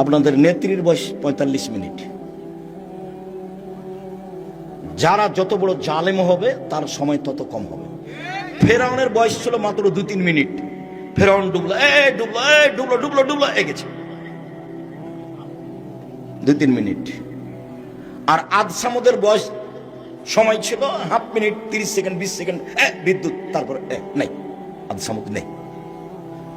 আপনাদের নেত্রীর বয়স পঁয়তাল্লিশ মিনিট। যারা যত বড় জালেম হবে, তার সময় তত কম হবে। ফেরাউনের বয়স ছিল মাত্র দু তিন মিনিট। ফেরাউন ডুবলো, এ ডুবলো এ, ডুবলো ডুবলো ডুবলো এগেছে দু তিন মিনিট। আর আদ সামুদের বয়স সময় ছিল হাফ মিনিট, তিরিশ সেকেন্ড, বিশ সেকেন্ড বিদ্যুৎ, তারপর নেই আদ সামুদ নেই।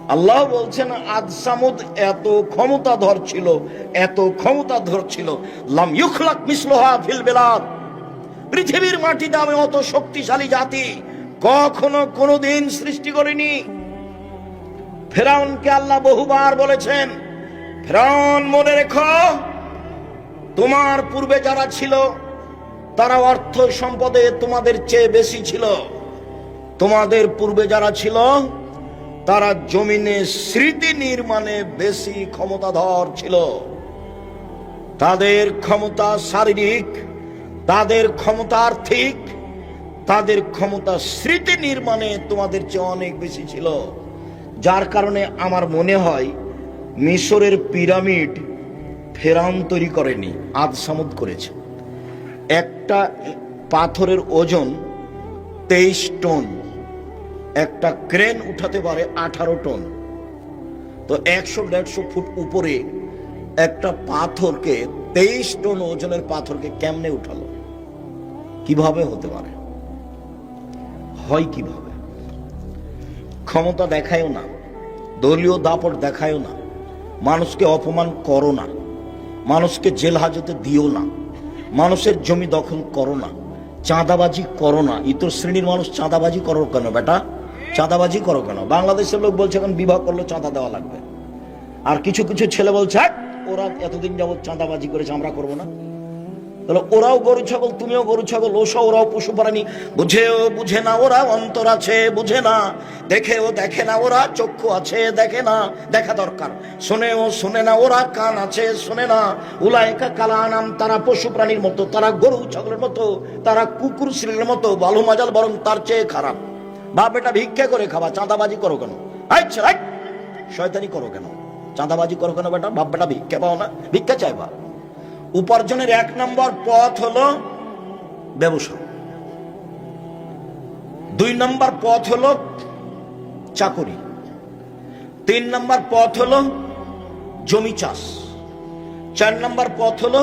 আল্লাহ বলছেন আদ সামুদ এত ক্ষমতাধর ছিল, এত ক্ষমতাধর ছিল। লাম ইউখলাক মিসলোহা ফিল বেলাদ। পৃথিবীর মাটিতে আমি অত শক্তিশালী জাতি কখনো কোনোদিন সৃষ্টি করিনি। ফেরাউনকে আল্লাহ বহুবার বলেছেন, ফেরাউন, মনে রেখো, তোমার পূর্বে যারা ছিল, তারা অর্থ সম্পদে তোমাদের চেয়ে বেশি ছিল। তোমাদের পূর্বে যারা ছিল তারা জমিনে স্মৃতি নির্মাণে বেশি ক্ষমতাধর ছিল। তাদের ক্ষমতা শারীরিক, তাদের ক্ষমতা আর্থিক, তাদের ক্ষমতা স্মৃতি নির্মাণে তোমাদের চেয়ে অনেক বেশি ছিল। যার কারণে আমার মনে হয় মিশরের পিরামিড ফেরাউন তৈরি করেনি আদ সামুদ করেছে। একটা পাথরের ওজন তেইশ টন। একটা ক্রেন উঠাতে পারে আঠারো টন। তো একশো দেড়শো ফুট উপরে একটা পাথরকে, তেইশ টন ওজনের পাথরকে কেমনে উঠালো? কীভাবে হতে পারে? হয় কীভাবে? ক্ষমতা দেখায়ও না, দলীয় দাপট দেখায়ও না, মানুষকে অপমান করো না, মানুষকে জেল হাজতে দিও না, মানুষের জমি দখল করো না, চাঁদাবাজি করো না। ইতর শ্রেণির মানুষ চাঁদাবাজি করো কেন বেটা? চাঁদাবাজি করো কেন? বাংলাদেশের লোক বলছে এখন বিবাহ করলে চাঁদা দেওয়া লাগবে। আর কিছু কিছু ছেলে বলছে ওরা এতদিন যাবত চাঁদাবাজি করেছে, আমরা করব না। তাহলে ওরাও গরু ছাগল, তুমিও গরু ছাগল ওসা ওরাও পশু প্রাণী। বুঝেও বুঝে না ওরা, অন্তর আছে, বুঝে না। দেখেও দেখে না ওরা, চক্ষু আছে, দেখে না, দেখা দরকার। শোনেও শুনে না ওরা, কান আছে, শুনে না। উলায়কা কালা নাম তারা পশু প্রাণীর মতো, তারা গরু ছাগলের মতো, তারা কুকুর শ্রীর মতো, বালু মাজাল বরং তার চেয়ে খারাপ। বাপ এটা ভিক্ষা করে খাবা, চাঁদাবাজি করো কেন? শয়তানি করো কেন? চাঁদাবাজি করো কেন বেটা? বাপ বেটা ভিক্ষা পাও না, ভিক্ষা চাইবা। উপার্জনের এক নম্বর পথ হলো ব্যবসা। দুই নম্বর পথ হলো চাকরি। তিন নম্বর পথ হলো জমি চাষ। চার নম্বর পথ হলো